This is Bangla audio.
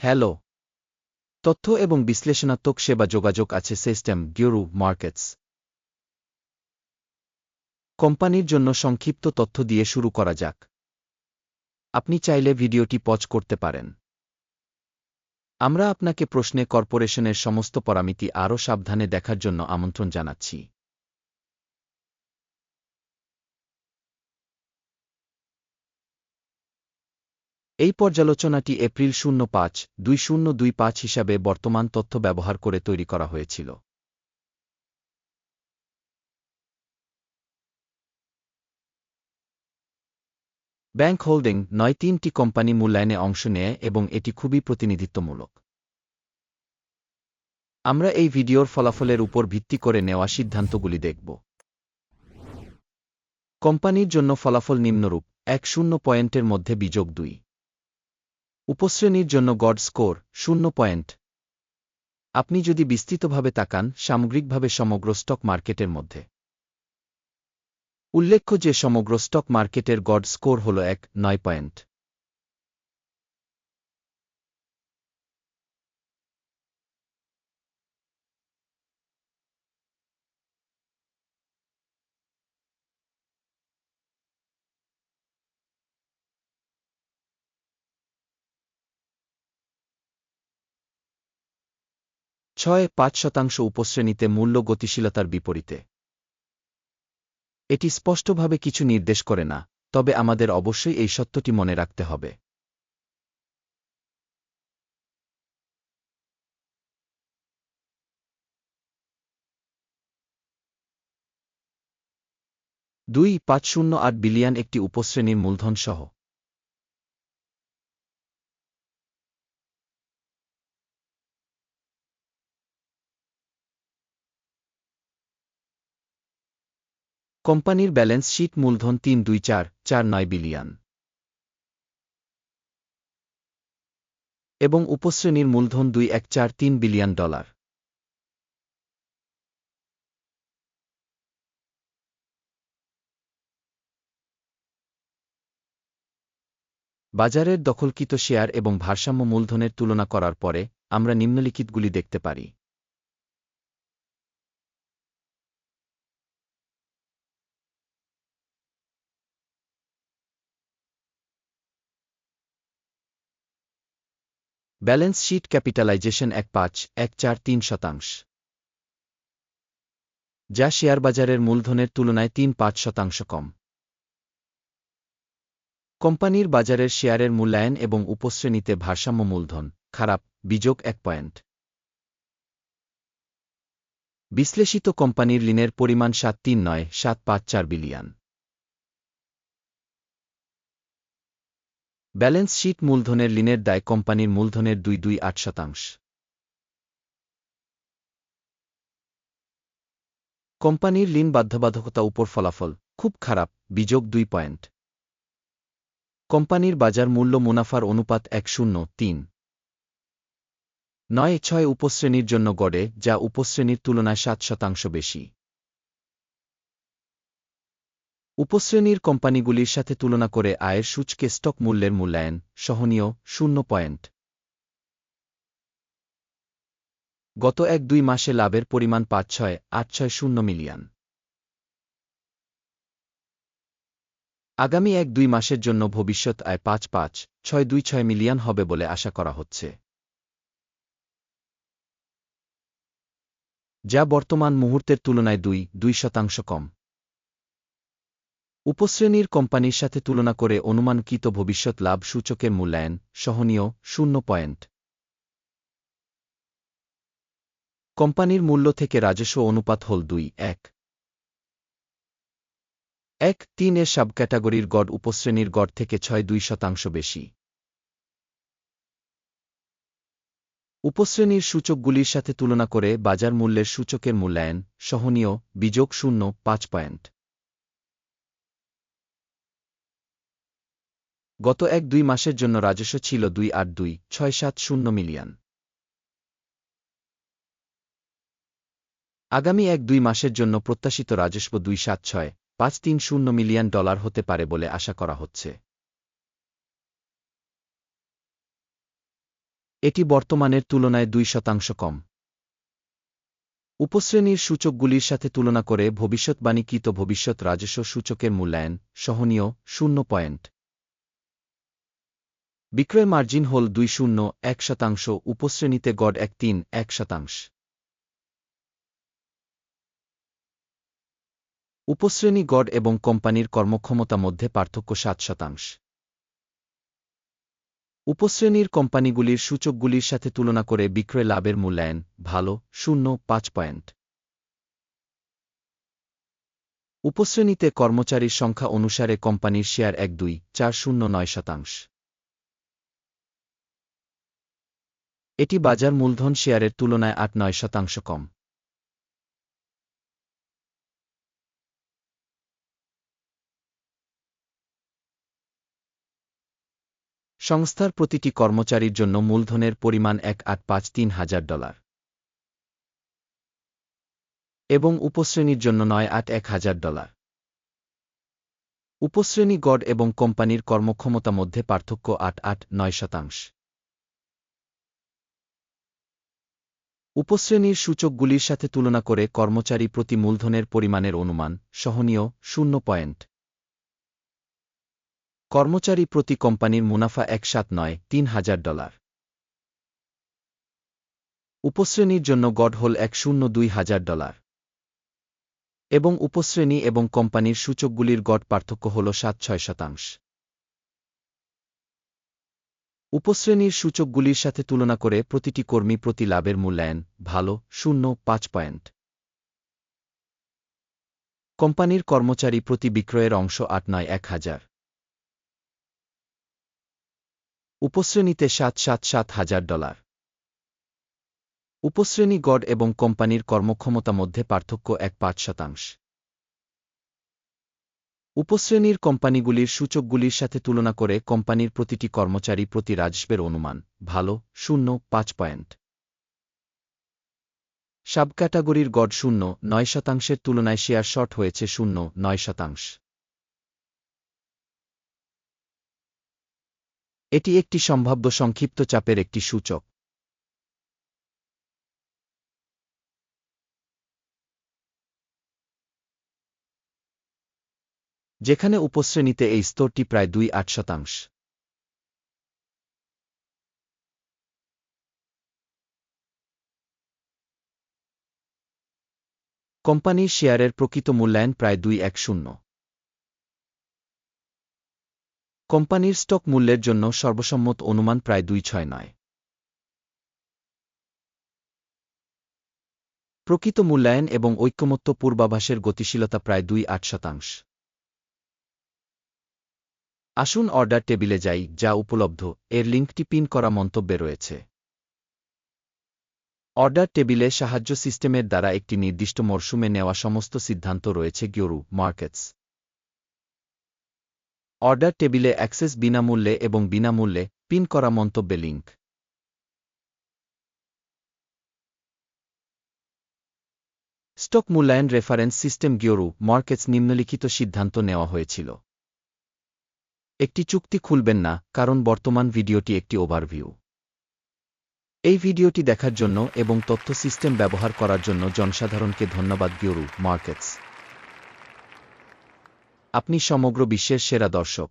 হ্যালো। তথ্য এবং বিশ্লেষণাত্মক সেবা যোগাযোগ আছে সিস্টেম গিউরু মার্কেটস। কোম্পানির জন্য সংক্ষিপ্ত তথ্য দিয়ে শুরু করা যাক। আপনি চাইলে ভিডিওটি পজ করতে পারেন। আমরা আপনাকে প্রশ্নে কর্পোরেশনের সমস্ত পরামিতি আরও সাবধানে দেখার জন্য আমন্ত্রণ জানাচ্ছি। এই পর্যালোচনাটি এপ্রিল শূন্য পাঁচ, দুই শূন্য দুই পাঁচ হিসাবে বর্তমান তথ্য ব্যবহার করে তৈরি করা হয়েছিল। ব্যাংক হোল্ডিং নয় তিনটি কোম্পানি মূল্যায়নে অংশ নেয় এবং এটি খুবই প্রতিনিধিত্বমূলক। আমরা এই ভিডিওর ফলাফলের উপর ভিত্তি করে নেওয়া সিদ্ধান্তগুলি দেখব। কোম্পানির জন্য ফলাফল নিম্নরূপ, এক শূন্য পয়েন্টের মধ্যে বিযোগ দুই। উপশ্রেণীর জন্য গড স্কোর শূন্য পয়েন্ট। আপনি যদি বিস্তৃতভাবে তাকান সামগ্রিকভাবে সমগ্র স্টক মার্কেটের মধ্যে। উল্লেখ্য যে সমগ্র স্টক মার্কেটের গড স্কোর হল এক, নয় পয়েন্ট। ছয় পাঁচ শতাংশ উপশ্রেণীতে মূল্য গতিশীলতার বিপরীতে। এটি স্পষ্টভাবে কিছু নির্দেশ করে না, তবে আমাদের অবশ্যই এই সত্যটি মনে রাখতে হবে। দুই পাঁচ শূন্য আট বিলিয়ন একটি উপশ্রেণীর মূলধন সহ কোম্পানির ব্যালেন্স শীট মূলধন তিন দুই চার চার নয় বিলিয়ন। এবং উপশ্রেণীর মূলধন দুই এক চার তিন বিলিয়ন ডলার। বাজারের দখলকৃত শেয়ার এবং ভারসাম্য মূলধনের তুলনা করার পরে আমরা নিম্নলিখিতগুলি দেখতে পারি। ব্যালেন্স শিট ক্যাপিটালাইজেশন এক পাঁচ, এক চার তিন শতাংশ। যা শেয়ার বাজারের মূলধনের তুলনায় তিন পাঁচ শতাংশ কম। কোম্পানির বাজারের শেয়ারের মূল্যায়ন এবং উপশ্রেণীতে ভারসাম্য মূলধন, খারাপ, বিযোগ এক পয়েন্ট। বিশ্লেষিত কোম্পানির ঋণের পরিমাণ সাত তিন নয়, সাত পাঁচ চার বিলিয়ন। ব্যালেন্স শীট মূলধনের ঋণের দায় কোম্পানির মূলধনের দুই দুই আট শতাংশ। কোম্পানির ঋণ বাধ্যবাধকতা উপর ফলাফল, খুব খারাপ, বিযোগ দুই পয়েন্ট। কোম্পানির বাজার মূল্য মুনাফার অনুপাত এক শূন্য তিন। নয় ছয় উপশ্রেণীর জন্য গড়ে, যা উপশ্রেণীর তুলনায় সাত শতাংশ বেশি। উপশ্রেণীর কোম্পানিগুলির সাথে তুলনা করে আয়ের সূচকে স্টক মূল্যের মূল্যায়ন, সহনীয়, শূন্য পয়েন্ট। গত এক দুই মাসে লাভের পরিমাণ পাঁচ ছয়, আট ছয় শূন্য মিলিয়ন। আগামী এক দুই মাসের জন্য ভবিষ্যৎ আয় পাঁচ পাঁচ, ছয় দুই ছয় মিলিয়ন হবে বলে আশা করা হচ্ছে। যা বর্তমান মুহূর্তের তুলনায় দুই দুই শতাংশ কম। উপশ্রেণীর কোম্পানির সাথে তুলনা করে অনুমানকৃত ভবিষ্যৎ লাভ সূচকের মূল্যায়ন সহনীয় শূন্য পয়েন্ট। কোম্পানির মূল্য থেকে রাজস্ব অনুপাত হল দুই, এক। এক, তিন এর সাবক্যাটাগরির গড় উপশ্রেণীর গড় থেকে ছয় দুই শতাংশ বেশি। উপশ্রেণীর সূচকগুলির সাথে তুলনা করে বাজার মূল্যের সূচকের মূল্যায়ন সহনীয়, বিযোগ শূন্য, পাঁচ পয়েন্ট। গত এক দুই মাসের জন্য রাজস্ব ছিল দুই আট দুই ছয় সাত শূন্য মিলিয়ন। আগামী এক দুই মাসের জন্য প্রত্যাশিত রাজস্ব দুই সাত ছয় পাঁচ তিন শূন্য মিলিয়ন ডলার হতে পারে বলে আশা করা হচ্ছে। এটি বর্তমানের তুলনায় দুই শতাংশ কম। উপশ্রেণীর সূচকগুলির সাথে তুলনা করে ভবিষ্যৎবাণীকৃত ভবিষ্যৎ রাজস্ব সূচকের মূল্যায়ন সহনীয় শূন্য পয়েন্ট। বিক্রয় মার্জিন হল দুই শূন্য, এক শতাংশ, উপশ্রেণীতে গড় এক তিন, এক শতাংশ। উপশ্রেণী গড় এবং কোম্পানির কর্মক্ষমতা মধ্যে পার্থক্য সাত শতাংশ। উপশ্রেণীর কোম্পানিগুলির সূচকগুলির সাথে তুলনা করে বিক্রয় লাভের মূল্যায়ন ভালো, শূন্য, পাঁচ পয়েন্ট। উপশ্রেণীতে কর্মচারীর সংখ্যা অনুসারে কোম্পানির শেয়ার এক দুই, চার শূন্য, নয় শতাংশ। এটি বাজার মূলধন শেয়ারের তুলনায় আট নয় শতাংশ কম। সংস্থার প্রতিটি কর্মচারীর জন্য মূলধনের পরিমাণ এক আট পাঁচ তিন হাজার ডলার। এবং উপশ্রেণীর জন্য নয় আট এক হাজার ডলার। উপশ্রেণী গড় এবং কোম্পানির কর্মক্ষমতা মধ্যে পার্থক্য আট আট নয় শতাংশ। উপশ্রেণীর সূচকগুলির সাথে তুলনা করে কর্মচারী প্রতি মূলধনের পরিমাণের অনুমান, সহনীয়, শূন্য পয়েন্ট। কর্মচারী প্রতি কোম্পানির মুনাফা এক সাত নয়, তিন হাজার ডলার। উপশ্রেণীর জন্য গড় হল এক শূন্য দুই হাজার ডলার। এবং উপশ্রেণী এবং কোম্পানির সূচকগুলির গড় পার্থক্য হল সাত ছয় শতাংশ। উপশ্রেণীর সূচকগুলির সাথে তুলনা করে প্রতিটি কর্মী প্রতি লাভের মূল্যায়ন ভালো, শূন্য, পাঁচ পয়েন্ট। কোম্পানির কর্মচারী প্রতি বিক্রয়ের অংশ আট নয়, এক হাজার। উপশ্রেণীতে সাত সাত সাত হাজার ডলার। উপশ্রেণী গড় এবং কোম্পানির কর্মক্ষমতা মধ্যে পার্থক্য এক পাঁচ শতাংশ। উপশ্রেণীর কোম্পানিগুলির সূচকগুলির সাথে তুলনা করে কোম্পানির প্রতিটি কর্মচারী প্রতি রাজস্বের অনুমান, ভালো, শূন্য, পাঁচ পয়েন্ট। সাব ক্যাটাগরির গড় শূন্য, নয় শতাংশের তুলনায় শেয়ার শর্ট হয়েছে শূন্য, নয় শতাংশ। এটি একটি সম্ভাব্য সংক্ষিপ্ত চাপের একটি সূচক। যেখানে উপশ্রেণীতে এই স্তরটি প্রায় দুই আট শতাংশ। কোম্পানির শেয়ারের প্রকৃত মূল্যায়ন প্রায় দুই এক শূন্য। কোম্পানির স্টক মূল্যের জন্য সর্বসম্মত অনুমান প্রায় দুই ছয় নয়। প্রকৃত মূল্যায়ন এবং ঐক্যমত্য পূর্বাভাসের গতিশীলতা প্রায় দুই আট শতাংশ। আসুন অর্ডার টেবিলে যাই, যা উপলব্ধ। এর লিঙ্কটি পিন করা মন্তব্যে রয়েছে। অর্ডার টেবিলে সাহায্য সিস্টেমের দ্বারা একটি নির্দিষ্ট মরশুমে নেওয়া সমস্ত সিদ্ধান্ত রয়েছে গিওরু মার্কেটস। অর্ডার টেবিলে অ্যাক্সেস বিনামূল্যে এবং বিনামূল্যে পিন করা মন্তব্যে লিঙ্ক। স্টক মূল্যায়ন রেফারেন্স সিস্টেম গিওরু মার্কেটস নিম্নলিখিত সিদ্ধান্ত নেওয়া হয়েছিল। একটি চুক্তি খুলবেন না, কারণ বর্তমান ভিডিওটি একটি ওভারভিউ এই ভিডিওটি দেখার জন্য এবং তথ্য সিস্টেম ব্যবহার করার জন্য জনসাধারণকে ধন্যবাদ গিওরু মার্কেটস। আপনি সমগ্র বিশ্বের সেরা দর্শক।